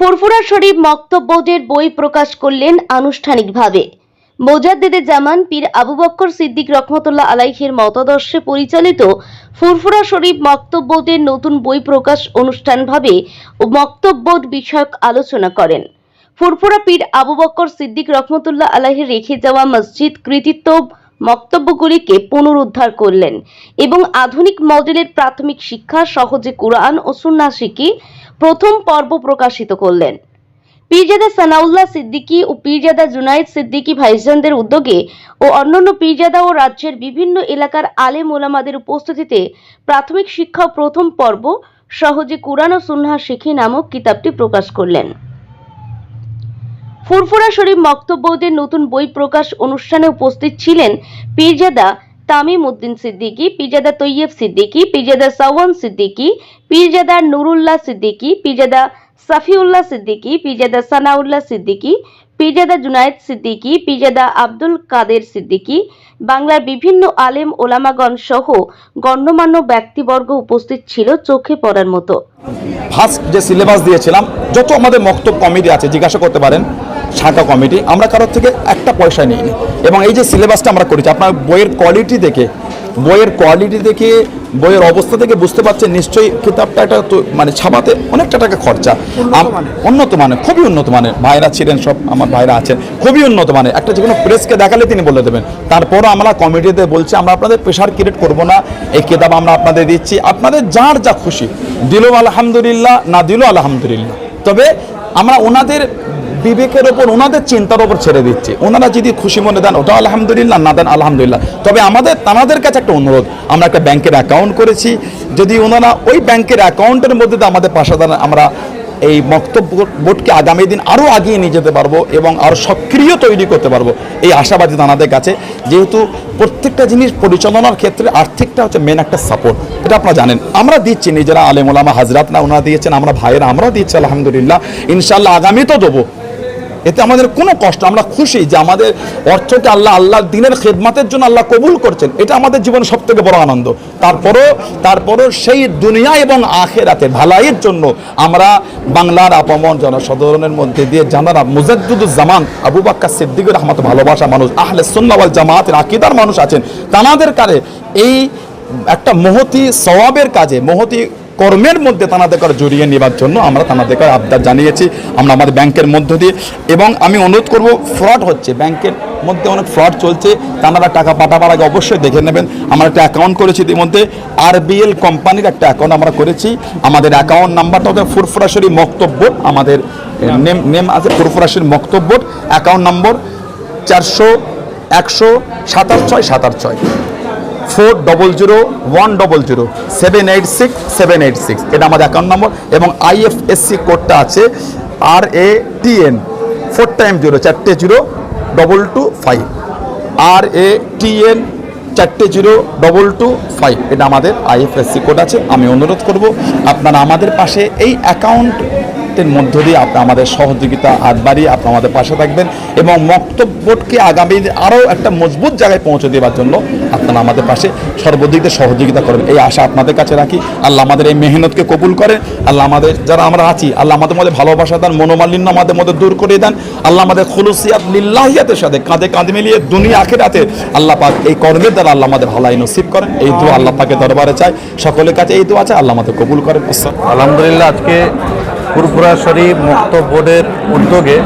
ফুরফুরা শরীফ মক্তব্যদের বই প্রকাশ করলেন আনুষ্ঠানিকভাবে। মোজাদ্দেদে জামান, পীর আবু বক্কর সিদ্দিক রহমতুল্লাহ আলাইহের মতাদর্শে পরিচালিত ফুরফুরা শরীফ মক্তব্যদের নতুন বই প্রকাশ অনুষ্ঠানভাবে ও মক্তব্য বিষয়ক আলোচনা করেন। ফুরফুরা পীর আবু বক্কর সিদ্দিক রহমতুল্লাহ আলাহের রেখে যাওয়া মসজিদ কৃতিত্ব মক্তব্যগুলিকে পুনরুদ্ধার করলেন এবং আধুনিক মডেলের প্রাথমিক শিক্ষা, সহজে কোরআন ও সুন্না প্রথম পর্ব প্রকাশিত করলেন। পীরজাদা সানাউল্লাহ সিদ্দিকী ও পীরজাদা জুনাইদ সিদ্দিকী ভাইজানদের উদ্যোগে ও অন্যান্য পীরজাদা ও রাজ্যের বিভিন্ন এলাকার আলেম ওলামাদের উপস্থিতিতে প্রাথমিক শিক্ষা প্রথম পর্ব সহজে কোরআন ও সুন্নাহ শিখি নামক কিতাবটি প্রকাশ করলেন। ফুরফুরা শরীফ মক্তব্যদের নতুন বই প্রকাশ অনুষ্ঠানে উপস্থিত ছিলেন পীরজাদা তামিম উদ্দিন সিদ্দিকী পীরজাদা তৈয়ব সিদ্দিকী পীরজাদা সাওয়ান সিদ্দিকী পীরজাদা নুরুল্লাহ সিদ্দিকী পীরজাদা সাফিউল্লাহ সিদ্দিকী পীরজাদা সানাউল্লাহ সিদ্দিকী, পিজাদা জুনায়েদ সিদ্দিকী, পিজাদা আব্দুল কাদের সিদ্দিকী, বাংলার বিভিন্ন আলেম ওলামাগণ সহ গণ্যমান্য ব্যক্তিবর্গ উপস্থিত ছিল চোখে পড়ার মতো। ফার্স্ট যে সিলেবাস দিয়েছিলাম, যত আমাদের মক্তব কমিটি আছে, জিজ্ঞাসা করতে পারেন শাখা কমিটি আমরা কারোর থেকে একটা পয়সা নিইনি। এবং এই যে সিলেবাসটা আমরা করেছি আপনার বইয়ের কোয়ালিটি দেখে বইয়ের কোয়ালিটি দেখে বইয়ের অবস্থা থেকে বুঝতে পারছেন নিশ্চয়ই কিতাবটা একটা তো মানে ছাপাতে অনেকটা টাকা খরচা। উন্নত মানের। খুবই উন্নত মানের। ভাইরা ছিলেন সব আমার ভাইরা আছেন খুবই উন্নত মানের। একটা যে কোনো প্রেসকে দেখালে তিনি বলে দেবেন। তারপরও আমরা কমিটিতে বলছি আমরা আপনাদের প্রেশার ক্রিয়েট করব না। এই কিতাব আমরা আপনাদের দিচ্ছি। আপনাদের যার যা খুশি দিল আলহামদুলিল্লাহ না দিল আলহামদুলিল্লাহ। তবে আমরা ওনাদের বিবেকের ওপর, ওনাদের চিন্তার ওপর ছেড়ে দিচ্ছি। ওনারা যদি খুশি মনে দেন ওটা আলহামদুলিল্লাহ, না দেন, আলহামদুলিল্লাহ। তবে আমাদের তাদের কাছে একটা অনুরোধ, আমরা একটা ব্যাংকের অ্যাকাউন্ট করেছি। যদি ওনারা ওই ব্যাংকের অ্যাকাউন্টের মধ্যে আমাদের পাশে দাঁড়ান আমরা এই বক্তব্য বোর্ডকে আগামী দিন আরও আগিয়ে নিয়ে যেতে পারব এবং আরও সক্রিয় তৈরি করতে পারব এই আশাবাদী তানাদের কাছে। যেহেতু প্রত্যেকটা জিনিস পরিচালনার ক্ষেত্রে আর্থিকটা হচ্ছে মেন একটা সাপোর্ট এটা আপনারা জানেন। আমরা দিচ্ছি, নিজেরা আলেম ওলামা হাজরাত না ওনারা দিয়েছেন, আমরা ভাইয়েরা আমরাও দিচ্ছি, আলহামদুলিল্লাহ। ইনশাল্লাহ আগামী তো দেবো। এতে আমাদের কোনো কষ্ট, আমরা খুশি যে আমাদের অর্থকে আল্লাহ, আল্লাহর দিনের খেদমাতের জন্য আল্লাহ কবুল করছেন। এটা আমাদের জীবনে সব থেকে বড় আনন্দ। তারপরও তারপরও সেই দুনিয়া এবং আখেরাতে ভালাইয়ের জন্য আমরা বাংলার আপামন জনসাধারণের মধ্যে দিয়ে জানারা মুজাদ্দুজ্জামান আবু বাক্কা সিদ্দিকুর রহমত, ভালোবাসা মানুষ, আহলে সুন্নাওয়াল জামাতের আকিদার মানুষ আছেন। তানাদের কারে এই একটা মহতি সওয়াবের কাজে, মহতি কর্মের মধ্যে তানাদের করে জড়িয়ে নেবার জন্য আমরা তানাদের করে আবদার জানিয়েছি। আমরা আমাদের ব্যাংকের মধ্য দিয়ে। এবং আমি অনুরোধ করব, ফ্রড হচ্ছে। ব্যাংকের মধ্যে অনেক ফ্রড চলছে। তানারা টাকা পাঠাবার আগে অবশ্যই দেখে নেবেন। আমরা একটা অ্যাকাউন্ট করেছি ইতিমধ্যে। আরবিএল কোম্পানির একটা অ্যাকাউন্ট আমরা করেছি। আমাদের অ্যাকাউন্ট নাম্বারটা হচ্ছে ফুরফুরাশরি মক্তব্য। আমাদের নেম নেম আছে ফুরফুরাশরি মক্তব্য। অ্যাকাউন্ট নম্বর চারশো একশো সাতাশ ছয় সাতাশ ছয়। Four double zero one double zero seven eight six seven eight six এটা আমাদের অ্যাকাউন্ট নম্বর এবং আইএফএসসি কোডটা আছে আর A T N four time zero চারটে zero double two five R A T N চারটে জিরো ডবল টু ফাইভ এটা আমাদের IFSC code আছে। আমি অনুরোধ করব, আপনারা আমাদের পাশে এই অ্যাকাউন্টের মধ্য দিয়ে আপনার আমাদের সহযোগিতা হাত বাড়িয়ে আপনারা আমাদের পাশে থাকবেন এবং মক্তব্যকে আগামী আরও একটা মজবুত জায়গায় পৌঁছে দেওয়ার জন্য আপনারা আমাদের পাশে সর্বদিক দিয়ে সহযোগিতা করবেন। এই আশা আপনাদের কাছে রাখি। আল্লাহ আমাদের এই মেহনতকে কবুল করেন। আল্লাহ আমাদের, যারা আমরা আছি, আল্লাহ আমাদের মধ্যে ভালোবাসা দেন, মনোমালিন্য আমাদের মধ্যে দূর করে দেন। আল্লাহ আমাদের খুলুসিয়াত লিল্লাহিয়াতের সাথে কাঁধে কাঁধে মিলিয়ে দুনিয়া আখেরাতে আল্লাহ পাক এই কর্মের দ্বারা আল্লাহ আমাদের ভালাই নসিব করেন। এই দোয়া আল্লাহ পাকে দরবারে চাই। সকলের কাছে এই দোয়া আছে আল্লাহ আমাদের কবুল করেন। আলহামদুলিল্লাহ, আজকে ফুরফুরা শরীফ মুক্ত বোর্ডের উদ্যোগে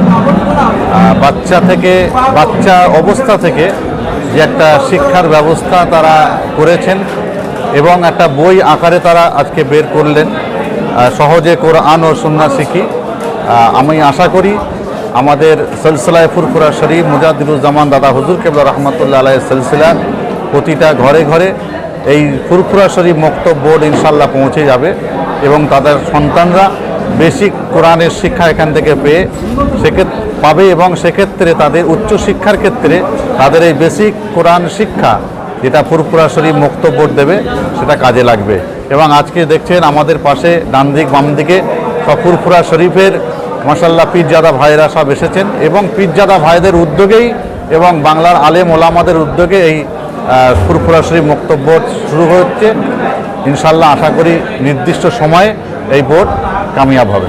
বাচ্চা থেকে, বাচ্চা অবস্থা থেকে যে একটা শিক্ষার ব্যবস্থা তারা করেছেন এবং একটা বই আকারে তারা আজকে বের করলেন সহজে কোরআন ও সন্না শিখি। আমি আশা করি আমাদের সিলসিলায় ফুরফুরা শরীফ মুজাদ্দিরুজ্জামান দাদা হুজুর কেবলা রহমতুল্লাহ আলাই সিলসিলার প্রতিটা ঘরে ঘরে এই ফুরফুরা শরীফ মক্তব বোর্ড ইনশাল্লাহ পৌঁছে যাবে এবং তাদের সন্তানরা বেসিক কোরআনের শিক্ষা এখান থেকে পেয়ে সেক্ষেত্রে পাবে এবং সেক্ষেত্রে তাদের উচ্চশিক্ষার ক্ষেত্রে তাদের এই বেসিক কোরআন শিক্ষা যেটা ফুরফুরা শরীফ দেবে, সেটা কাজে লাগবে। এবং আজকে দেখছেন আমাদের পাশে ডান দিক বাম দিকে সব ফুরফুরা শরীফের মাসাল্লাহ পীরজাদা ভাইরা সব এসেছেন এবং পীরজাদা ভাইদের উদ্যোগেই এবং বাংলার আলেম ওলামাদের উদ্যোগে এই ফুরফুরা শরীফ বক্তব্য শুরু হচ্ছে। ইনশাল্লাহ আশা করি নির্দিষ্ট সময়ে এই বোর্ড কামিয়াব হবে।